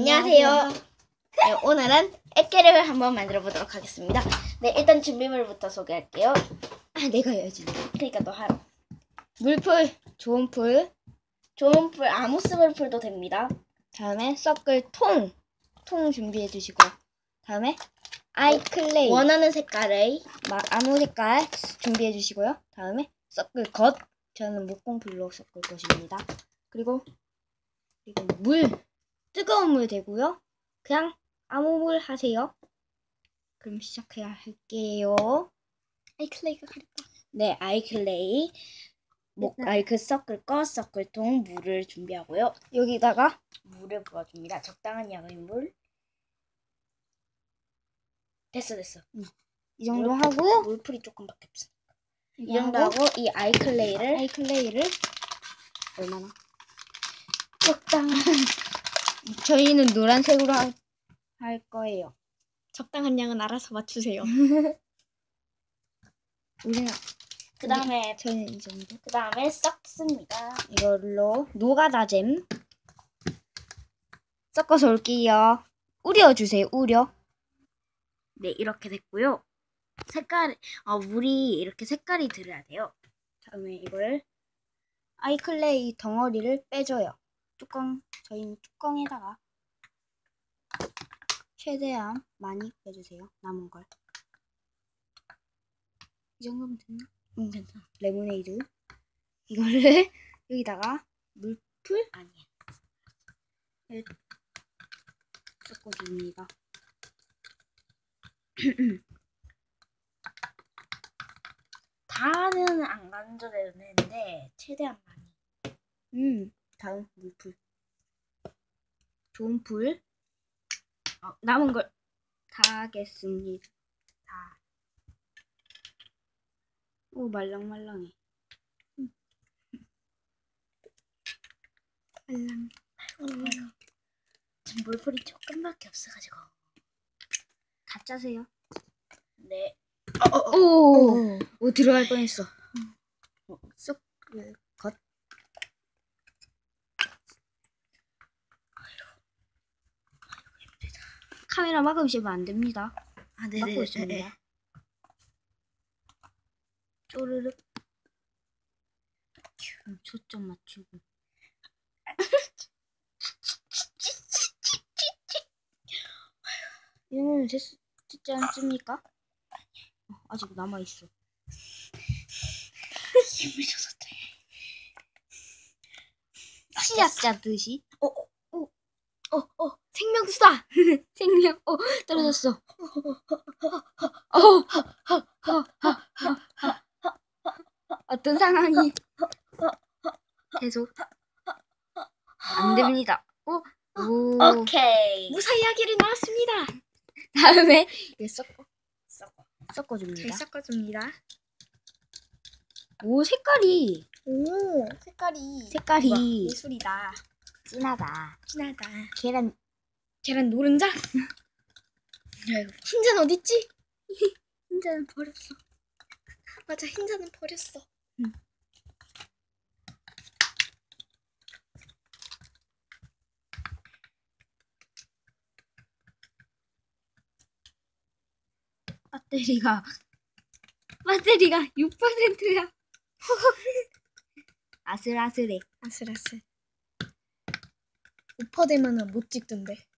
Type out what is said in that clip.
안녕하세요. 네, 오늘은 액계를 한번 만들어 보도록 하겠습니다. 네, 일단 준비물부터 소개할게요. 아, 내가 해야지. 그러니까 너 하라. 물풀, 좋은 풀, 좋은 풀, 아무 스 물 풀도 됩니다. 다음에 섞을 통, 통 준비해 주시고, 다음에 아이 클레이, 원하는 색깔의 마- 아무 색깔 준비해 주시고요. 다음에 섞을 것, 저는 목공풀로 섞을 것입니다. 그리고 그리고 물, 뜨거운 물 되고요. 그냥 아무 물 하세요. 그럼 시작해야 할게요. 아이클레이가 가렵다. 네, 아이클레이, 목, 아이크 섞을 것, 섞을 통, 물을 준비하고요. 여기다가 물을 부어줍니다. 적당한 양의 물. 됐어, 됐어. 이 정도 하고 물풀이 조금밖에 없어. 이 정도 하고 이 아이클레이를 아이클레이를 얼마나? 적당한 저희는 노란색으로 하- 할 거예요. 적당한 양은 알아서 맞추세요. 우리는 그 다음에 저희는 이 정도. 그 다음에 섞습니다. 이걸로 노가다잼 섞어서 올게요. 우려 주세요. 우려. 네 이렇게 됐고요. 색깔 어 물이 이렇게 색깔이 들어야 돼요. 다음에 이걸 아이클레이 덩어리를 빼줘요. 뚜껑 저희는 뚜껑에다가 최대한 많이 빼주세요. 남은 걸. 이 정도면 됐나? 응 괜찮아. 레모네이드 이거를 여기다가 물풀 아니야. 섞어줍니다. 다는 안 되는데 최대한 많이. 음, 다음 물풀. 좋은 풀. 어, 남은 걸다 하겠습니다. 다. 오, 말랑말랑해. 음. 말랑. 지금 물풀이 조금밖에 없어가지고. 다 짜세요. 네. 오, 오, 들어갈 뻔했어. 어, 쏙, 카메라 막으시면 안 됩니다. 아 막고 있습니다. 쪼르륵. 음, 초점 맞추고. 이거는 됐, 됐지 않습니까? 어, 아직 남아있어. 힘을 줘서 돼. 씨앗 짜듯이. 어, 어, 어, 어, 어. 생명수다! 생명, 어, 떨어졌어. 어, 어, 어떤 상황이 계속 안 됩니다. 오, 오. 오케이. 무사 이야기를 나왔습니다. 다음에 이거 섞어, 섞어. 잘 섞어줍니다. 섞어줍니다. 오, 색깔이, 오, 색깔이 색깔이 예술이다. 진하다. 진하다. 계란, 계란 노른자? 아이고. 흰자는 어딨지? 흰자는 버렸어. 맞아, 흰자는 버렸어. 배터리가, 배터리가 6%야. 아슬아슬해. 아슬아슬. 오퍼 되면은 못 찍던데.